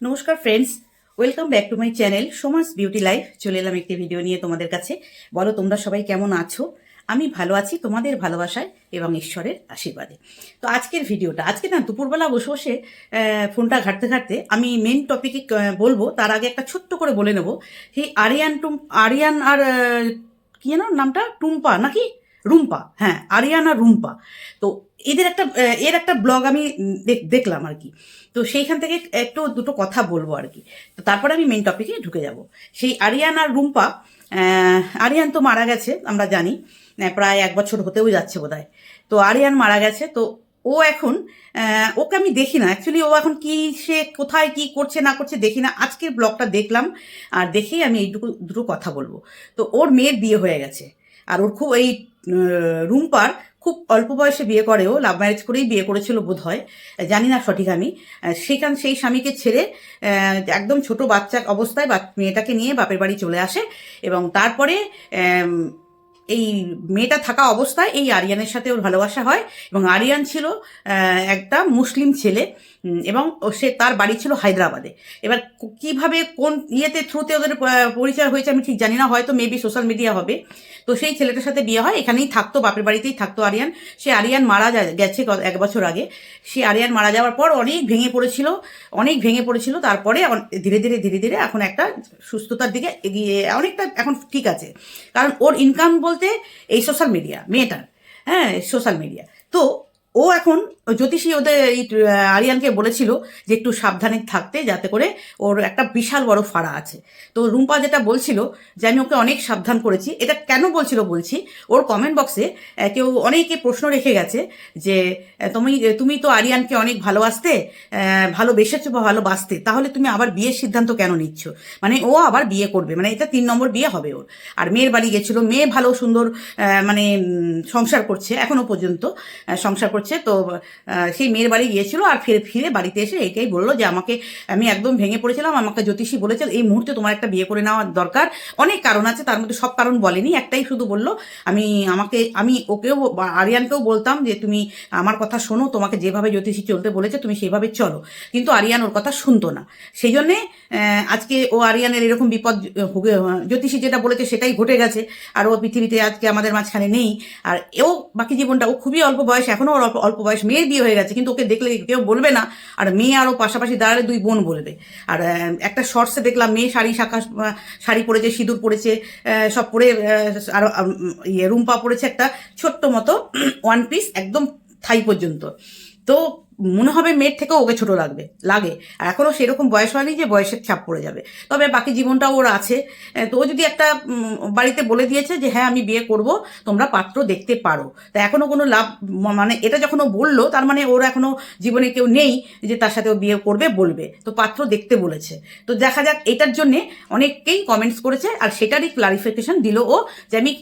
নমস্কার friends welcome back to my channel Somas beauty life চলে এলাম একটি ভিডিও নিয়ে তোমাদের কাছে। বলো, তোমরা সবাই কেমন আছো? আমি ভালো আছি তোমাদের ভালোবাসায় এবং ঈশ্বরের আশীর্বাদে। তো আজকের ভিডিওটা আজকে না দুপুরবেলা বসে বসে ফোনটা ঘাটতে ঘাটতে আমি মেন টপিকে বলব, তার আগে একটা ছোট্ট করে বলে নেব। সেই আরিয়ান টুম, আরিয়ান আর কি যেন নামটা? টুম্পা নাকি? রুম্পা হ্যাঁ আরিয়ান আর রুম্পা। তো এদের একটা, এর একটা ব্লগ আমি দেখলাম আর কি। তো সেইখান থেকে একটু দুটো কথা বলব আর কি। তো তারপরে আমি মেন টপিকে ঢুকে যাব। সেই আরিয়ান আর রুম্পা আরিয়ান তো মারা গেছে, আমরা জানি। প্রায় এক বছর হতেও যাচ্ছে বোধ তো আরিয়ান মারা গেছে, তো ও এখন ওকে আমি দেখি না। অ্যাকচুয়ালি ও এখন কি সে কোথায়, কি করছে, না করছে দেখি না। আজকের ব্লগটা দেখলাম, আর দেখেই আমি এইটুকু, দুটো কথা বলব। তো ওর মেয়ের বিয়ে হয়ে গেছে। আর ওর খুব, এই রুম্পার খুব অল্প বয়সে বিয়ে করেও লাভ ম্যারেজ করেই বিয়ে করেছিল বোধ হয় জানি না সঠিক আমি সেখান সেই স্বামীকে ছেড়ে একদম ছোট বাচ্চা অবস্থায় মেয়েটাকে নিয়ে বাপের বাড়ি চলে আসে এবং তারপরে এই মেয়েটা থাকা অবস্থায় এই আরিয়ানের সাথে ওর ভালোবাসা হয় এবং আরিয়ান ছিল একটা মুসলিম ছেলে এবং সে তার বাড়ি ছিল হায়দ্রাবাদে। এবার কীভাবে কোন ইয়েতে থ্রুতে ওদের পরিচয় হয়েছে আমি ঠিক জানি না, হয়তো মেবি সোশ্যাল মিডিয়া হবে। তো সেই ছেলেটার সাথে বিয়ে হয়, এখানেই থাকতো, বাপের বাড়িতেই থাকতো আরিয়ান। সে আরিয়ান মারা গেছে এক বছর আগে। সে আরিয়ান মারা যাওয়ার পর অনেক ভেঙে পড়েছিল, অনেক ভেঙে পড়েছিল, তারপরে ধীরে ধীরে ধীরে ধীরে এখন একটা সুস্থতার দিকে এগিয়ে, অনেকটা এখন ঠিক আছে। কারণ ওর ইনকাম বলতে এই সোশ্যাল মিডিয়া মেয়েটার হ্যাঁ সোশ্যাল মিডিয়া তো ও এখন জ্যোতিষী ওদের এই আরিয়ানকে বলেছিল যে একটু সাবধানে থাকতে যাতে করে ওর একটা বিশাল বড় ফাড়া আছে। তো রুম্পা যেটা বলছিল যে আমি ওকে অনেক সাবধান করেছি, এটা কেন বলছিল বলছি, ওর কমেন্ট বক্সে কেউ অনেকে প্রশ্ন রেখে গেছে যে তুমি তুমি তো আরিয়ানকে অনেক ভালোবাসতে ভালোবেসেছো বা ভালোবাসতে, তাহলে তুমি আবার বিয়ের সিদ্ধান্ত কেন নিচ্ছ? মানে ও আবার বিয়ে করবে মানে এটা তিন নম্বর বিয়ে হবে ওর। আর মেয়ের বাড়ি গেছিল, মেয়ে ভালো সুন্দর মানে সংসার করছে, এখনও পর্যন্ত সংসার করছে। তো সেই মেয়ের বাড়ি গিয়েছিল আর ফিরে ফিরে বাড়িতে এসে এটাই বলল যে আমাকে, আমি একদম ভেঙে পড়েছিলাম, আমাকে জ্যোতিষী বলেছে এই মুহূর্তে তোমার একটা বিয়ে করে নেওয়ার দরকার। অনেক কারণ আছে, তার মধ্যে সব কারণ বলেনি, একটাই শুধু বলল, আমি আমাকে, আমি ওকেও আরিয়ানকেও বলতাম যে তুমি আমার কথা শোনো, তোমাকে যেভাবে জ্যোতিষী চলতে বলেছে, তুমি সেভাবে চলো। কিন্তু আরিয়ান ওর কথা শুনতো না। সেই জন্যে আজকে ও আরিয়ানের এরকম বিপদ জ্যোতিষী যেটা বলেছে সেটাই ঘটে গেছে। আর ও পৃথিবীতে আজকে আমাদের মাঝখানে নেই। আর এও বাকি জীবনটা, ও খুবই অল্প বয়স এখনও ওর অল্প অল্প বয়স মেয়ের বিয়ে হয়ে গেছে, কিন্তু ওকে দেখলে কেউ বলবে না। আর মেয়ে আরও পাশাপাশি দাঁড়ালে দুই বোন বলবে। আর একটা শর্টসে দেখলাম মেয়ে শাড়ি শাখা শাড়ি পরেছে, সিঁদুর পরেছে সব পরে আর ইয়ে রুম্পা পরেছে একটা ছোট্ট মতো ওয়ান পিস একদম থাই পর্যন্ত। তো মনে হবে মেয়ের থেকেও ওকে ছোট লাগবে, লাগে। আর এখনও সেরকম বয়স হয়নি যে বয়সের ছাপ পড়ে যাবে। তবে বাকি জীবনটা ওর আছে। তো ও যদি একটা বাড়িতে বলে দিয়েছে যে হ্যাঁ আমি বিয়ে করব, তোমরা পাত্র দেখতে পারো। তা এখনও কোনো লাভ মানে এটা যখন ও বলল, তার মানে ওর এখনও জীবনে কেউ নেই যে তার সাথে ও বিয়ে করবে, বলবে। তো পাত্র দেখতে বলেছে। তো দেখা যাক, এটার জন্যে অনেককেই কমেন্টস করেছে আর সেটারই ক্লারিফিকেশন দিল ও যে, আমি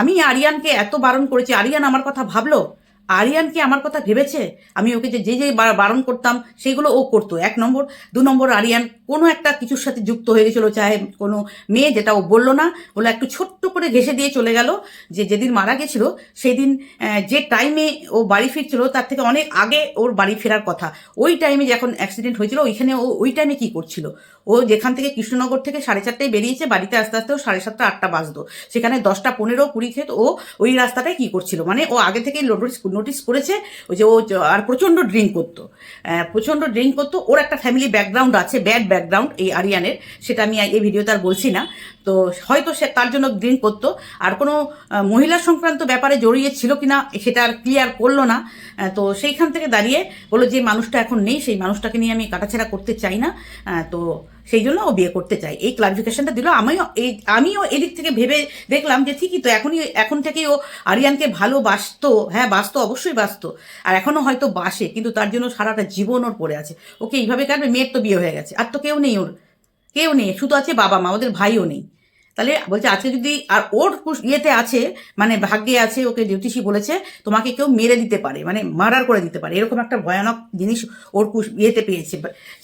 আমি আরিয়ানকে এত বারণ করেছি, আরিয়ান আমার কথা ভাবলো? আরিয়ান কি আমার কথা ভেবেছে? আমি ওকে যে যে বারণ করতাম, সেগুলো ও করতো। এক নম্বর। দু নম্বর, আরিয়ান কোনো একটা কিছুর সাথে যুক্ত হয়ে গেছিল চাহে কোনো মেয়ে যেটা ও বলল না, বলে একটু ছোট্ট করে ঘেসে দিয়ে চলে গেল। যে, যেদিন মারা গেছিল সেই দিন যে টাইমে ও বাড়ি ফিরছিল, তার থেকে অনেক আগে ওর বাড়ি ফেরার কথা। ওই টাইমে যখন অ্যাক্সিডেন্ট হয়েছিল, ওইখানে ও, ওই টাইমে কি করছিল? ও যেখান থেকে কৃষ্ণনগর থেকে সাড়ে চারটায় বেরিয়েছে, বাড়িতে আস্তে আস্তে ও সাড়ে সাতটা, আটটা বাজতো। সেখানে দশটা পনেরো, কুড়ি খেত, ও ওই রাস্তাটায় কি করছিল? মানে ও আগে থেকেই নোটিস নোটিস করেছে ওই যে ও আর প্রচণ্ড ড্রিঙ্ক করতো। প্রচণ্ড ড্রিঙ্ক করতো। ওর একটা ফ্যামিলি ব্যাকগ্রাউন্ড আছে ব্যাড ব্যাকগ্রাউন্ড এই আরিয়ানের। সেটা আমি এই ভিডিওতে আর বলছি না। তো হয়তো সে তার জন্য ড্রিঙ্ক করতো। আর কোনো মহিলা সংক্রান্ত ব্যাপারে জড়িয়ে ছিল কিনা, সেটা আর ক্লিয়ার করল না। তো সেইখান থেকে দাঁড়িয়ে বলল যে, মানুষটা এখন নেই, সেই মানুষটাকে নিয়ে আমি কাটাছেড়া করতে চাই না। তো সেই জন্য ও বিয়ে করতে চাই এই ক্লারিফিকেশনটা দিল। আমিও এই, আমিও এদিক থেকে ভেবে দেখলাম যে, ঠিকই তো এখনই, এখন থেকেই ও আরিয়ানকে ভালোবাসতো। হ্যাঁ বাসতো, অবশ্যই বাসতো। আর এখনও হয়তো বাসে, কিন্তু তার জন্য সারাটা জীবন ওর পড়ে আছে। ওকে এইভাবে কাটবে, মেয়ের তো বিয়ে হয়ে গেছে। আর তো কেউ নেই ওর। কেউ নেই, শুধু আছে বাবা মা, ওদের ভাইও নেই। তাহলে বলছে, আজকে যদি আর ওর ইয়েতে আছে মানে ভাগ্যে আছে, ওকে জ্যোতিষী বলেছে, তোমাকে কেউ মেরে দিতে পারে মানে মার্ডার করে দিতে পারে, এরকম একটা ভয়ানক জিনিস ওর ইয়েতে পেয়েছে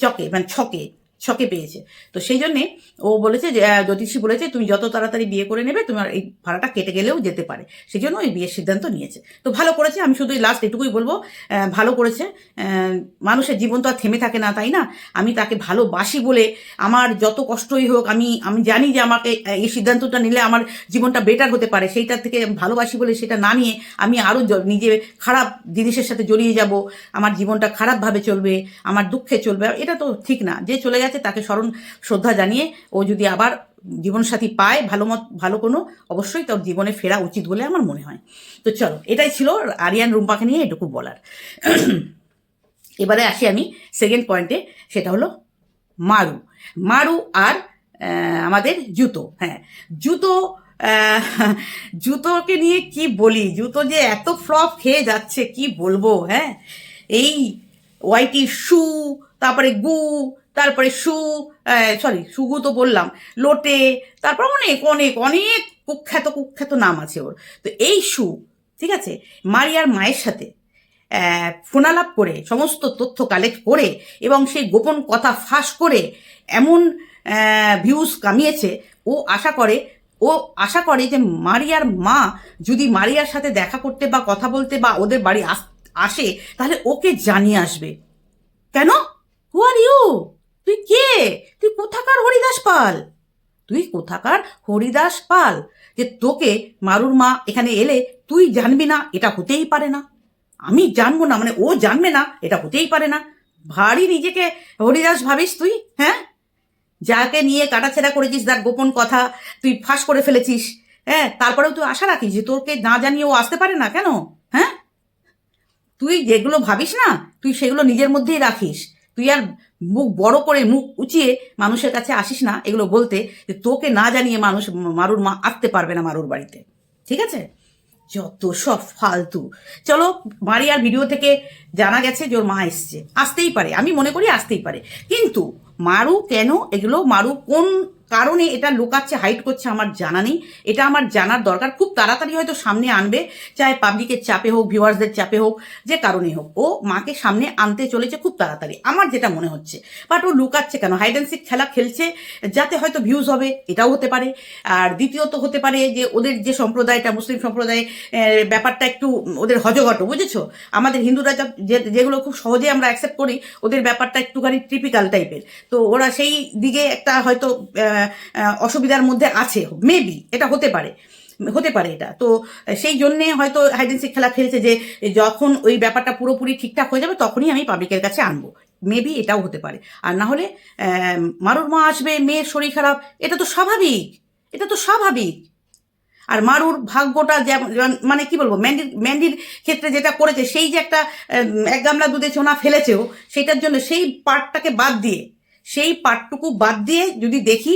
চকে মানে ছকে। ছকে পেয়েছে। তো সেই জন্যে ও বলেছে যে জ্যোতিষী বলেছে, তুমি যত তাড়াতাড়ি বিয়ে করে নেবে, তোমার এই ভাড়াটা কেটে গেলেও যেতে পারে। সেই জন্য ওই বিয়ের সিদ্ধান্ত নিয়েছে। তো ভালো করেছে, আমি শুধু লাস্ট এটুকুই বলব ভালো করেছে। মানুষের জীবন তো আর থেমে থাকে না, তাই না? আমি তাকে ভালোবাসি বলে আমার যত কষ্টই হোক, আমি আমি জানি যে আমাকে এই সিদ্ধান্তটা নিলে আমার জীবনটা বেটার হতে পারে। সেইটার থেকে ভালোবাসি বলে সেটা না নিয়ে আমি আরও নিজে খারাপ জিনিসের সাথে জড়িয়ে যাব, আমার জীবনটা খারাপভাবে চলবে, আমার দুঃখে চলবে, এটা তো ঠিক না। যে চলে গেছে তাকে স্মরণ, শ্রদ্ধা জানিয়ে ও যদি আবার জীবনসাথী পায় ভালো মত, ভালো কোনো, অবশ্যই তার জীবনে ফেরা উচিত বলে আমার মনে হয়। তো চলো, এটাই ছিল আরিয়ান রুম্পাকে নিয়ে এটুকু বলার। এবারে আসি আমি সেকেন্ড পয়েন্টে সেটা হলো মারু। মারু আর আমাদের জুতো হ্যাঁ। জুতো জুতোকে নিয়ে কি বলি? জুতো যে এত ফ্লপ খেয়ে যাচ্ছে, কি বলব হ্যাঁ? এই ওয়াইটি শু তারপরে গু তারপরে সু সরি সুগু তো বললাম, লোটে, তারপর অনেক অনেক অনেক কুখ্যাত কুখ্যাত নাম আছে ওর। তো এই সু, ঠিক আছে, মারিয়ার মায়ের সাথে ফোনালাপ করে, সমস্ত তথ্য কালেক্ট করে এবং সেই গোপন কথা ফাঁস করে এমন ভিউজ কামিয়েছে, ও আশা করে, ও আশা করে যে মারিয়ার মা যদি মারিয়ার সাথে দেখা করতে বা কথা বলতে বা ওদের বাড়ি আসে তাহলে ওকে জানিয়ে আসবে। কেন? হু আর ইউ তুই কে? তুই কোথাকার হরিদাস পাল? তুই কোথাকার হরিদাস পাল? যে তোকে মারুর মা এখানে এলে তুই জানবি না, এটা হতেই পারে না। আমি জানব না মানে ও জানবে না, এটা হতেই পারে না। ভারী নিজেকে হরিদাস ভাবিস তুই হ্যাঁ? যাকে নিয়ে কাটাছেড়া করেছিস তার গোপন কথা, তুই ফাঁস করে ফেলেছিস হ্যাঁ? তারপরেও তুই আশা রাখিস যে তোকে না জানিয়ে ও আসতে পারে না কেন হ্যাঁ? তুই যেগুলো ভাবিস না, তুই সেগুলো নিজের মধ্যেই রাখিস। তুই আর মুখ বড় করে মুখ উঁচিয়ে মানুষের কাছে আসিস না এগুলো বলতে যে তোকে না জানিয়ে মানুষ মারুর মা আসতে পারবে না মারুর বাড়িতে। ঠিক আছে? যত সব ফালতু। চলো, মারিয়ার ভিডিও থেকে জানা গেছে যে ওর মা এসছে। আসতেই পারে। আমি মনে করি আসতেই পারে। কিন্তু মারু কেন এগুলো? মারু কোন কারণে এটা লুকাচ্ছে হাইট করছে আমার জানা নেই। এটা আমার জানার দরকার। খুব তাড়াতাড়ি হয়তো সামনে আনবে চাহে পাবলিকের চাপে হোক ভিউয়ার্সদের চাপে হোক, যে কারণে হোক। ও মাকে সামনে আনতে চলেছে খুব তাড়াতাড়ি। আমার যেটা মনে হচ্ছে বাট ও লুকাচ্ছে কেন? হাইড অ্যান্ড সিক খেলা খেলছে, যাতে হয়তো ভিউজ হবে, এটাও হতে পারে। আর দ্বিতীয়ত হতে পারে যে ওদের যে সম্প্রদায়টা, মুসলিম সম্প্রদায় ব্যাপারটা একটু ওদের হজগট, বুঝেছ? আমাদের হিন্দুরা যেগুলো খুব সহজে আমরা অ্যাকসেপ্ট করি, ওদের ব্যাপারটা একটুখানি টিপিক্যাল টাইপের তো ওরা সেই দিকে একটা হয়তো অসুবিধার মধ্যে আছে মেবি এটা হতে পারে হতে পারে এটা। তো সেই জন্যে হয়তো হাইডেন্সিক খেলা খেলছে যে যখন ওই ব্যাপারটা পুরোপুরি ঠিকঠাক হয়ে যাবে তখনই আমি পাবলিকের কাছে আনব। মেবি এটাও হতে পারে। আর না হলে মারুর মা আসবে, মেয়ের শরীর খারাপ, এটা তো স্বাভাবিক, এটা তো স্বাভাবিক। আর মারুর ভাগ্যটা যেমন মানে কি বলব, ম্যান্ডির ম্যান্ডির ক্ষেত্রে যেটা করেছে, সেই যে একটা এক গামলা দুধে চোনা ফেলেছেও সেটার জন্য সেই পার্টটাকে বাদ দিয়ে সেই পার্টটুকু বাদ দিয়ে যদি দেখি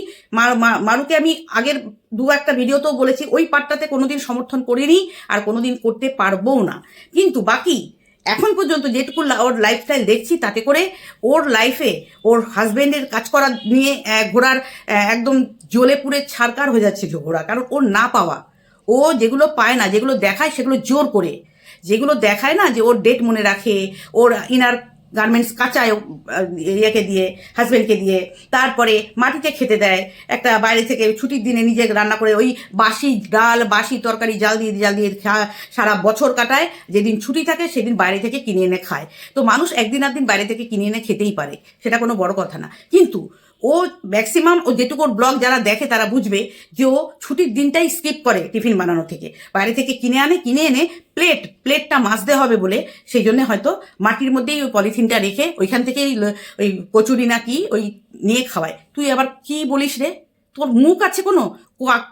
মারুকে আমি আগের দু একটা ভিডিওতেও বলেছি, ওই পার্টটাতে কোনোদিন সমর্থন করিনি আর কোনোদিন করতে পারবও না। কিন্তু বাকি, এখন পর্যন্ত যেটুকু ওর লাইফস্টাইল দেখছি তাতে করে ওর লাইফে ওর হাজবেন্ডের কাজ করা নিয়ে ঘোড়ার একদম জ্বলে পুড়ে ছাড়কার হয়ে যাচ্ছে ঘোড়া। কারণ ওর না পাওয়া, ও যেগুলো পায় না, যেগুলো দেখায় সেগুলো জোর করে। যেগুলো দেখায় না যে ওর ডেট মনে রাখে, ওর ইনার গার্মেন্টস কাঁচায় ইয়েকে দিয়ে হাজব্যান্ডকে দিয়ে, তারপরে মাটিতে খেতে দেয়। একটা বাইরে থেকে ছুটির দিনে নিজে রান্না করে ওই বাসি ডাল, বাসি তরকারি, জাল দিয়ে জাল দিয়ে সারা বছর কাটায়। যেদিন ছুটি থাকে, সেদিন বাইরে থেকে কিনে এনে খায়। তো মানুষ একদিন একদিন বাইরে থেকে কিনে এনে খেতেই পারে। সেটা কোনো বড় কথা না। কিন্তু ও ম্যাক্সিমাম ও যেটুকু ব্লগ যারা দেখে তারা বুঝবে যে ও ছুটির দিনটাই স্কিপ করে টিফিন বানানো থেকে। বাইরে থেকে কিনে আনে, কিনে এনে প্লেট প্লেটটা মাজতে হবে বলে সেই জন্য হয়তো মাটির মধ্যেই ওই পলিথিনটা রেখে ওইখান থেকেই ওই কচুরি না কি ওই নিয়ে খাওয়ায়। তুই আবার কি বলিস রে? তোর মুখ আছে কোনো?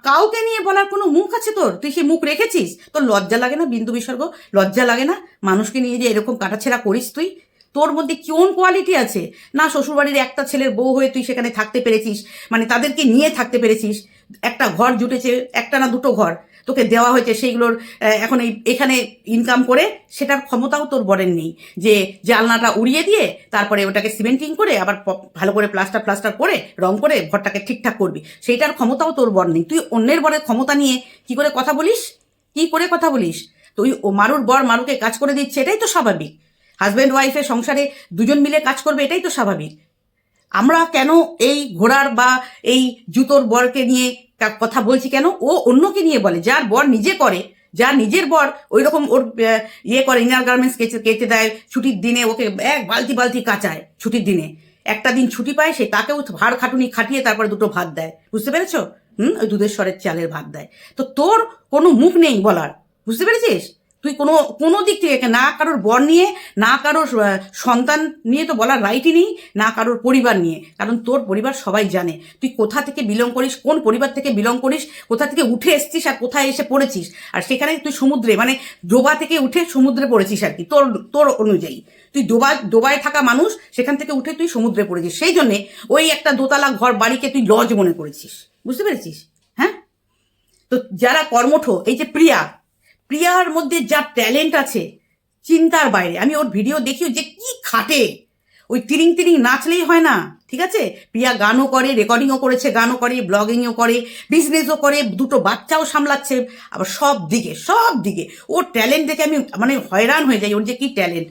কাউকে নিয়ে বলার কোনো মুখ আছে তোর? তুই সে মুখ রেখেছিস? তোর লজ্জা লাগে না বিন্দু বিসর্গ? লজ্জা লাগে না? মানুষকে নিয়ে যে এরকম কাটাছেড়া করিস তুই? তোর মধ্যে কোন কোয়ালিটি আছে? না, শ্বশুরবাড়ির একটা ছেলের বউ হয়ে তুই সেখানে থাকতে পেরেছিস মানে তাদেরকে নিয়ে থাকতে পেরেছিস, একটা ঘর জুটেছে, একটা না দুটো ঘর, তোকে দেওয়া হয়েছে সেইগুলোর এখন এই, এখানে ইনকাম করে সেটার ক্ষমতাও তোর বরের নেই, যে জালনাটা উড়িয়ে দিয়ে তারপরে ওটাকে সিমেন্টিং করে আবার ভালো করে প্লাস্টার প্লাস্টার করে, রং করে ঘরটাকে ঠিকঠাক করবি, সেইটার ক্ষমতাও তোর বর নেই। তুই অন্যের বরের ক্ষমতা নিয়ে কি করে কথা বলিস? কি করে কথা বলিস? তুই ও মারুর বর মারুকে কাজ করে দিচ্ছে, এটাই তো স্বাভাবিক। হাজব্যান্ড ওয়াইফের সংসারে দুজন মিলে কাজ করবে, এটাই তো স্বাভাবিক। আমরা কেন এই ঘোড়ার বা এই জুতোর বরকে নিয়ে কথা বলছি কেন? ও অন্যকে নিয়ে বলে, যার বর নিজে করে, যার নিজের বর ওই রকম ওর ইয়ে করে ইনার গার্মেন্টস কেচে কেচে দেয়, ছুটির দিনে ওকে এক বালতি বালতি কাচায়, ছুটির দিনে। একটা দিন ছুটি পায়, সে তাকেও ভাড় খাটুনি খাটিয়ে তারপরে দুটো ভাত দেয়। বুঝতে পেরেছ? হুম? ওই দুধের স্বরের চালের ভাত দেয়। তো তোর কোনো মুখ নেই বলার। বুঝতে পেরেছিস? তুই কোনো কোনো দিক থেকে না কারোর বর নিয়ে, না কারোর সন্তান নিয়ে তো বলার রাইটই নেই, না কারোর পরিবার নিয়ে। কারণ তোর পরিবার সবাই জানে। তুই কোথা থেকে বিলং করিস, কোন পরিবার থেকে বিলং করিস, কোথা থেকে উঠে এসছিস আর কোথায় এসে পড়েছিস? আর সেখানে তুই সমুদ্রে মানে ডোবা থেকে উঠে সমুদ্রে পড়েছিস আর কি, তোর তোর অনুযায়ী। তুই ডোবা, ডোবায় থাকা মানুষ, সেখান থেকে উঠে তুই সমুদ্রে পড়েছিস। সেই জন্যে ওই একটা দোতলা ঘর বাড়িকে তুই লজ মনে করেছিস। বুঝতে পেরেছিস? হ্যাঁ? তো যারা কর্মঠ, এই যে প্রিয়া প্রিয়ার মধ্যে যা ট্যালেন্ট আছে, চিন্তার বাইরে। আমি ওর ভিডিও দেখি যে কি খাটে। ওই তিরিং তিরিং নাচলেই হয় না, ঠিক আছে? প্রিয়া গানও করে রেকর্ডিংও করেছে, গানও করে ব্লগিংও করে বিজনেসও করে, দুটো বাচ্চাও সামলাচ্ছে, আবার সব দিকে সব দিকে। ওর ট্যালেন্ট দেখে আমি মানে হয়রান হয়ে যাই, ওর যে কি ট্যালেন্ট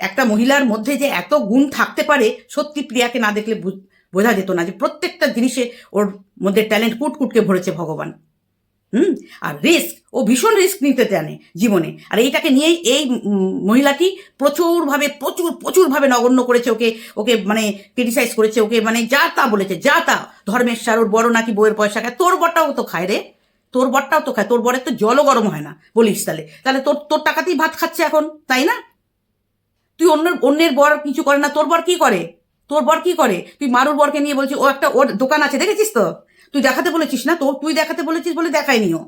একটা মহিলার মধ্যে যে এত গুণ থাকতে পারে, সত্যি প্রিয়াকে না দেখলে বোঝা যেত না যে প্রত্যেকটা জিনিসে ওর মধ্যে ট্যালেন্ট কুটকুটকে ভরেছে ভগবান। হুম? আর রিস্ক ও ভীষণ রিস্ক নিতে জানে জীবনে। আর এইটাকে নিয়েই এই মহিলাটি প্রচুরভাবে, প্রচুর, প্রচুরভাবে নগণ্য করেছে ওকে ওকে মানে ক্রিটিসাইজ করেছে, ওকে মানে যা তা বলেছে, যা তা। ধর্মেশ্বর ওর বড় নাকি বইয়ের পয়সা খায়। তোর বরটাও তো খায় রে। তোর বরটাও তো খায়। তোর বরের তো জলও গরম হয় না। বলিস তাহলে। তাহলে তোর তোর টাকাতেই ভাত খাচ্ছে এখন, তাই না? তুই অন্য অন্যের বর কিছু করে না। তোর বর কি করে? তোর বর কি করে? তুই মারুর বরকে নিয়ে বলছিস, ও একটা ওর দোকান আছে, দেখেছিস তো? তুই দেখাতে বলেছিস না? তোর তুই দেখাতে বলেছিস বলে দেখায়নি ও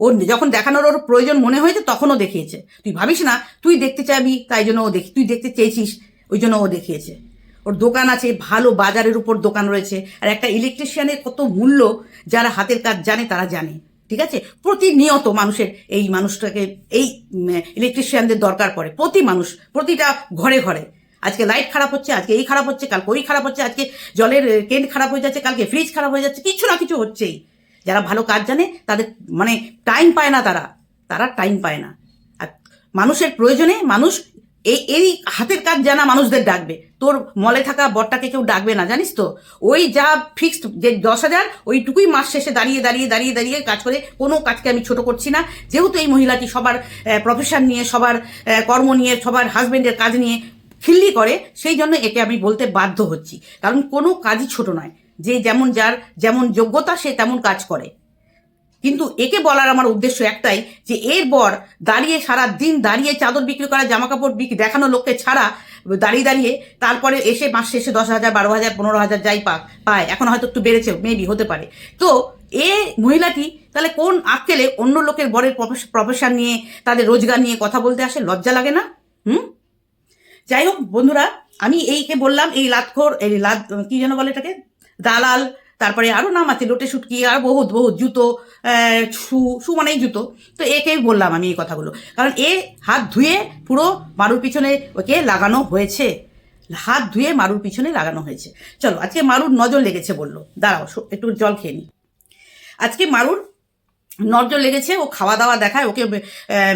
ওর যখন দেখানোর ওর প্রয়োজন মনে হয়েছে, তখনও দেখিয়েছে। তুই ভাবিস না, তুই দেখতে চাবি, তাই জন্য ও দেখি তুই দেখতে চেয়েছিস, ওই জন্য ও দেখিয়েছে। ওর দোকান আছে, ভালো বাজারের উপর দোকান রয়েছে, আর একটা ইলেকট্রিশিয়ানের কত মূল্য যারা হাতের কাজ জানে, তারা জানে। ঠিক আছে? প্রতিনিয়ত মানুষের এই মানুষটাকে, এই ইলেকট্রিশিয়ানদের দরকার পড়ে। প্রতি মানুষ, প্রতিটা ঘরে ঘরে। আজকে লাইট খারাপ হচ্ছে, আজকে এই খারাপ হচ্ছে, কালকে ওই খারাপ হচ্ছে, আজকে জলের কেন্ট খারাপ হয়ে যাচ্ছে, কালকে ফ্রিজ খারাপ হয়ে যাচ্ছে, কিছু না কিছু হচ্ছেই। যারা ভালো কাজ জানে, তাদের মানে টাইম পায় না তারা। তারা টাইম পায় না। আর মানুষের প্রয়োজনে মানুষ এই এই হাতের কাজ জানা মানুষদের ডাকবে। তোর মলে থাকা বরটাকে কেউ ডাকবে না, জানিস তো? ওই যা ফিক্সড যে দশ হাজার, ওইটুকুই মাস শেষে দাঁড়িয়ে দাঁড়িয়ে দাঁড়িয়ে দাঁড়িয়ে কাজ করে, কোনো কাজকে আমি ছোট করছি না। যেহেতু এই মহিলাটি সবার প্রফেশন নিয়ে, সবার কর্ম নিয়ে, সবার হাজব্যান্ডের কাজ নিয়ে খিল্লি করে, সেই জন্য একে আমি বলতে বাধ্য হচ্ছি। কারণ কোনো কাজই ছোট নয়। যে যেমন যার যেমন যোগ্যতা, সে তেমন কাজ করে। কিন্তু একে বলার আমার উদ্দেশ্য একটাই যে, এর বর দাঁড়িয়ে সারা দিন দাঁড়িয়ে চাদর বিক্রি করা জামা কাপড় বিক্রি দেখানো লোককে ছাড়া দাঁড়িয়ে দাঁড়িয়ে তারপরে এসে মাস শেষে দশ হাজার, বারো হাজার, পনেরো হাজার যাই পাক পায়। এখন হয়তো একটু বেড়েছে মেবি হতে পারে। তো এ মহিলাটি তাহলে কোন আক্কেলে অন্য লোকের বরের প্রফেশন নিয়ে, তাদের রোজগার নিয়ে কথা বলতে আসে? লজ্জা লাগে না? হুম? যাই হোক বন্ধুরা, আমি এইকে বললাম, এই লাতখোর, এই লাত, কি যেন বলে এটাকে? দালাল, তারপরে আরও নাম আছে, লোটে শুটকি আর বহুত বহুত, জুতো শু শু মানেই জুতো। তো একেই বললাম আমি এই কথাগুলো। কারণ এ হাত ধুয়ে পুরো মারুর পিছনে ওকে লাগানো হয়েছে। হাত ধুয়ে মারুর পিছনে লাগানো হয়েছে। চলো, আজকে মারুর নজর লেগেছে বলল। দাঁড়াও একটু জল খেয়ে নি। আজকে মারুর নজর লেগেছে, ও খাওয়া দাওয়া দেখায়, ওকে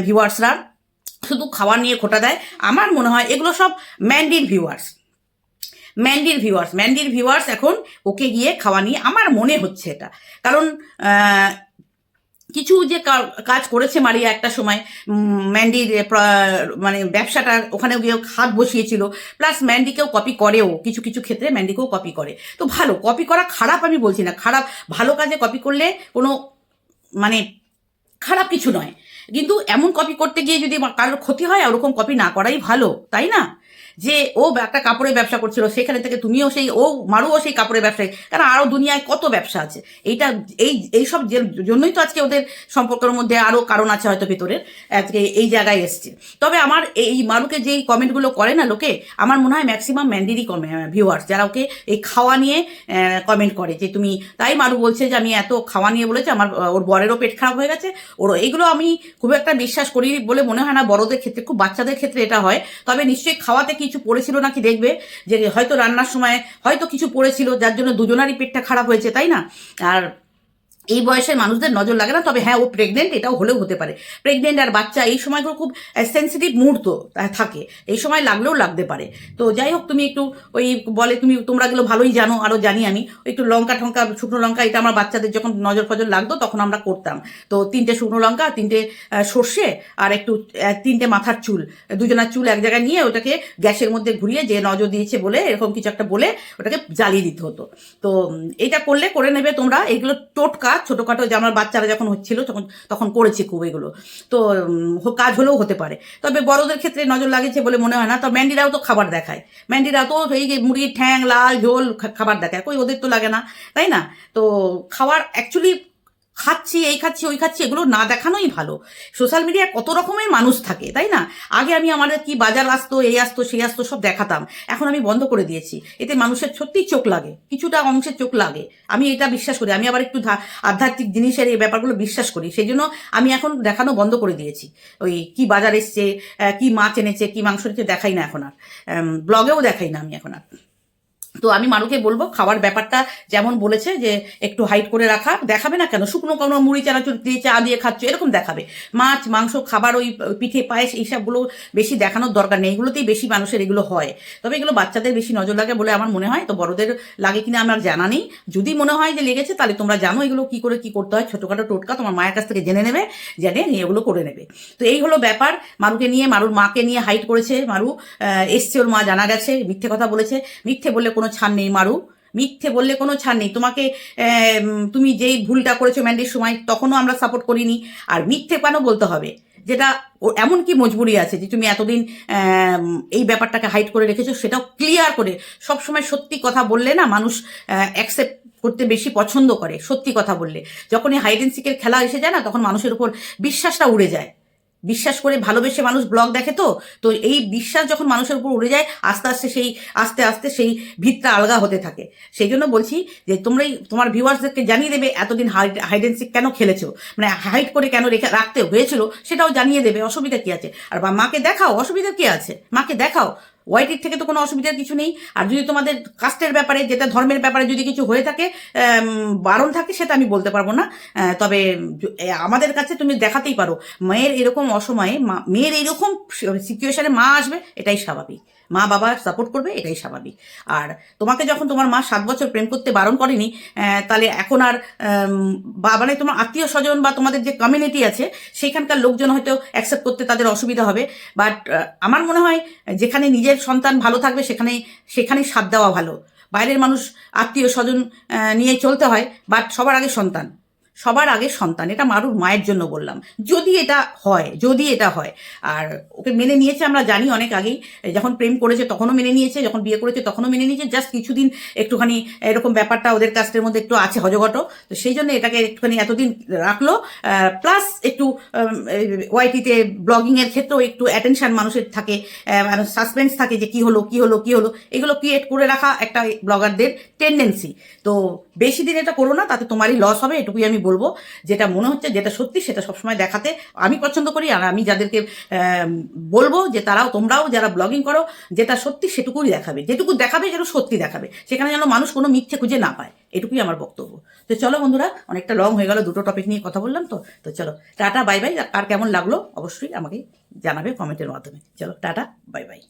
ভিউয়ার্সরা। শুধু খাওয়া নিয়ে খোটা দেয়, আমার মনে হয় এগুলো সব ম্যান্ডির ভিউয়ার্স ম্যান্ডির ভিউয়ার্স ম্যান্ডির ভিউয়ার্স এখন ওকে গিয়ে খাওয়া নিয়ে আমার মনে হচ্ছে এটা। কারণ কিছু যে কাজ করেছে মারিয়া একটা সময় ম্যান্ডির মানে ব্যবসাটা ওখানে গিয়ে হাত বসিয়েছিল প্লাস ম্যান্ডিকেও কপি করেও, কিছু কিছু ক্ষেত্রে ম্যান্ডিকেও কপি করে। তো ভালো কপি করা খারাপ আমি বলছি না, খারাপ, ভালো কাজে কপি করলে কোনো মানে খারাপ কিছু নয়। কিন্তু এমন কপি করতে গিয়ে যদি কারোর ক্ষতি হয়, ওরকম কপি না করাই ভালো, তাই না? যে ও একটা কাপড়ের ব্যবসা করছিল, সেখানে থেকে তুমিও সেই, ও, মারুও সেই কাপড়ের ব্যবসায়। কারণ আরও দুনিয়ায় কত ব্যবসা আছে? এইটা, এই, এইসব জন্যই তো আজকে ওদের সম্পর্কের মধ্যে আরও কারণ আছে হয়তো ভেতরের। আজকে এই জায়গায় এসছে। তবে আমার এই মারুকে যেই কমেন্টগুলো করে না লোকে, আমার মনে হয় ম্যাক্সিমাম ম্যান্ডিরই ভিউয়ার্স যারা ওকে এই খাওয়া নিয়ে কমেন্ট করে যে তুমি, তাই মারু বলছে যে আমি এত খাওয়া নিয়ে বলেছে, আমার ওর বরেরও পেট খারাপ হয়ে গেছে। ওর, এইগুলো আমি খুব একটা বিশ্বাস করি বলে মনে হয় না, বড়দের ক্ষেত্রে, খুব বাচ্চাদের ক্ষেত্রে এটা হয়। তবে নিশ্চয়ই খাওয়াতে কিছু পড়েছিল নাকি দেখবে? যে হয়তো রান্নার সময় হয়তো কিছু পড়েছিল, যার জন্য দুজনারই পেটটা খারাপ হয়েছে, তাই না? আর এই বয়সের মানুষদের নজর লাগে না, তবে হ্যাঁ ও প্রেগনেন্ট এটাও হলেও হতে পারে। প্রেগনেন্ট আর বাচ্চা এই সময়গুলো খুব সেন্সিটিভ মুহূর্ত থাকে। এই সময় লাগলেও লাগতে পারে। তো যাই হোক, তুমি একটু ওই বলে, তুমি, তোমরা গুলো ভালোই জানো আরও জানি আমি। একটু লঙ্কা টঙ্কা শুকনো লঙ্কা, এটা আমার বাচ্চাদের যখন নজর ফজর লাগতো, তখন আমরা করতাম। তো তিনটে শুকনো লঙ্কা, তিনটে সর্ষে আর একটু তিনটে মাথার চুল। দুজনার চুল এক জায়গায় নিয়ে ওটাকে গ্যাসের মধ্যে ঘুরিয়ে যে নজর দিয়েছে বলে, এরকম কিছু একটা বলে ওটাকে জ্বালিয়ে দিতে হতো। তো এটা করলে, করে নেবে তোমরা। এগুলো টোটকা ছোটোখাটো যে আমার বাচ্চারা যখন হচ্ছিল, তখন তখন করেছি খুব এগুলো। তো কাজ হলেও হতে পারে। তবে বড়দের ক্ষেত্রে নজর লাগেছে বলে মনে হয় না। তো ম্যান্ডিরাও তো খাবার দেখায়। ম্যান্ডিরাও তো এই মুরগির ঠ্যাং, লাল ঝোল খাবার দেখায়। কই ওদের তো লাগে না, তাই না? তো খাওয়ার অ্যাকচুয়ালি খাচ্ছি, এই খাচ্ছি, ওই খাচ্ছি, এগুলো না দেখানোই ভালো। সোশ্যাল মিডিয়ায় কত রকমের মানুষ থাকে, তাই না? আগে আমি আমাদের কি বাজার আসতো, এই আসতো, সেই আসতো, সব দেখাতাম। এখন আমি বন্ধ করে দিয়েছি। এতে মানুষের সত্যিই চোখ লাগে, কিছুটা অংশের চোখ লাগে। আমি এটা বিশ্বাস করি। আমি আবার একটু আধ্যাত্মিক জিনিসের এই ব্যাপারগুলো বিশ্বাস করি। সেই জন্য আমি এখন দেখানো বন্ধ করে দিয়েছি। ওই কি বাজার এসছে কি মাছ এনেছে, কি মাংস এনেছে, দেখাই না এখন আর। ব্লগেও দেখাই না আমি এখন আর। তো আমি মারুকে বলব, খাওয়ার ব্যাপারটা যেমন বলেছে যে একটু হাইট করে রাখা। দেখাবে না কেন? শুকনো কোনো মুড়ি চানাচুর দিয়ে চা দিয়ে খাচ্ছ, এরকম দেখাবে। মাছ, মাংস, খাবার, ওই পিঠে পায়েস এইসবগুলো বেশি দেখানোর দরকার নেই। এগুলোতেই বেশি মানুষের এগুলো হয়। তবে এগুলো বাচ্চাদের বেশি নজর লাগে বলে আমার মনে হয়। তো বড়দের লাগে কিনা আমার জানা নেই। যদি মনে হয় যে লেগেছে, তাহলে তোমরা জানো এগুলো কি করে কি করতে হয়। ছোটোখাটো টোটকা তোমার মায়ের কাছ থেকে জেনে নেবে, জেনে নিয়ে এগুলো করে নেবে। তো এই হলো ব্যাপার। মারুকে নিয়ে, মারুর মাকে নিয়ে হাইট করেছে মারু। এসছে ওর মা, জানা গেছে, মিথ্যে কথা বলেছে। মিথ্যে বললে কোনো ছাড় নেই, মারু। মিথ্যে বললে কোনো ছাড় নেই। তোমাকে তুমি যেই ভুলটা করেছ ম্যান্ডির সময়, তখনও আমরা সাপোর্ট করিনি। আর মিথ্যে কেন বলতে হবে? যেটা এমন কি মজবুরি আছে যে তুমি এতদিন এই ব্যাপারটাকে হাইট করে রেখেছো, সেটাও ক্লিয়ার করে। সবসময় সত্যি কথা বললে না মানুষ অ্যাকসেপ্ট করতে বেশি পছন্দ করে, সত্যি কথা বললে। যখন এই হাইড অ্যান্ড সিকের খেলা এসে যায় না, তখন মানুষের উপর বিশ্বাসটা উড়ে যায়। বিশ্বাস করে ভালোবেসে মানুষ ব্লগ দেখে তো তো এই বিশ্বাস যখন মানুষের উপর উড়ে যায়, আস্তে আস্তে সেই, আস্তে আস্তে সেই ভিতটা আলগা হতে থাকে। সেই জন্য বলছি যে তোমরাই তোমার ভিউয়ার্সদেরকে জানিয়ে দেবে এতদিন হাইড অ্যান্ড সিক কেন খেলেছো? মানে হাইড করে কেন রেখে রাখতে হয়েছিল সেটাও জানিয়ে দেবে, অসুবিধা কী আছে? আর বা মাকে দেখাও, অসুবিধা কী আছে? মাকে দেখাও। ওয়াইটির থেকে তো কোনো অসুবিধার কিছু নেই। আর যদি তোমাদের কাস্টের ব্যাপারে, যেটা ধর্মের ব্যাপারে যদি কিছু হয়ে থাকে বারণ থাকে, সেটা আমি বলতে পারব না। তবে আমাদের কাছে তুমি দেখাতেই পারো। মেয়ের এরকম অসময়ে মেয়ের এরকম সিচুয়েশনে মা আসবে, এটাই স্বাভাবিক। মা বাবা সাপোর্ট করবে, এটাই স্বাভাবিক। আর তোমাকে যখন তোমার মা সাত বছর প্রেম করতে বারণ করেনি তাহলে এখন আর মানে তোমার আত্মীয় স্বজন বা তোমাদের যে কমিউনিটি আছে, সেখানকার লোকজন হয়তো অ্যাকসেপ্ট করতে তাদের অসুবিধা হবে। বাট আমার মনে হয় যেখানে নিজের সন্তান ভালো থাকবে, সেখানে, সেখানেই সাথ দেওয়া ভালো। বাইরের মানুষ আত্মীয় স্বজন নিয়ে চলতে হয় বাট সবার আগে সন্তান। সবার আগে সন্তান, এটা মারুর মায়ের জন্য বললাম। যদি এটা হয়, যদি এটা হয়, আর ওকে মেনে নিয়েছে আমরা জানি অনেক আগেই, যখন প্রেম করেছে তখনও মেনে নিয়েছে, যখন বিয়ে করেছে তখনও মেনে নিয়েছে জাস্ট কিছুদিন একটুখানি এরকম ব্যাপারটা ওদের কাস্টের মধ্যে একটু আছে হজগট, তো সেই জন্য এটাকে একটুখানি এতদিন রাখল প্লাস একটু ওয়াইটিতে ব্লগিংয়ের ক্ষেত্রেও একটু অ্যাটেনশন মানুষের থাকে সাসপেন্স থাকে যে কি হলো কি হলো কি হলো, এগুলো ক্রিয়েট করে রাখা একটা ব্লগারদের টেন্ডেন্সি তো বেশি দিন এটা করো না, তাতে তোমারই লস হবে, এটুকুই আমি বলব, যেটা মনে হচ্ছে, যেটা সত্যি, সেটা সবসময় দেখাতে আমি পছন্দ করি। আর আমি যাদেরকে বলব যে তারাও, তোমরাও যারা ব্লগিং করো, যেটা সত্যি সেটুকুই দেখাবে। যেটুকু দেখাবে যেন সত্যি দেখাবে। সেখানে যেন মানুষ কোনো মিথ্যে খুঁজে না পায়। এটুকুই আমার বক্তব্য। তো চলো বন্ধুরা, অনেকটা লং হয়ে গেল, দুটো টপিক নিয়ে কথা বললাম তো। তো চলো, টাটা বাই বাই আর কেমন লাগল, অবশ্যই আমাকে জানাবে কমেন্টের মাধ্যমে। চলো, টাটা বাই বাই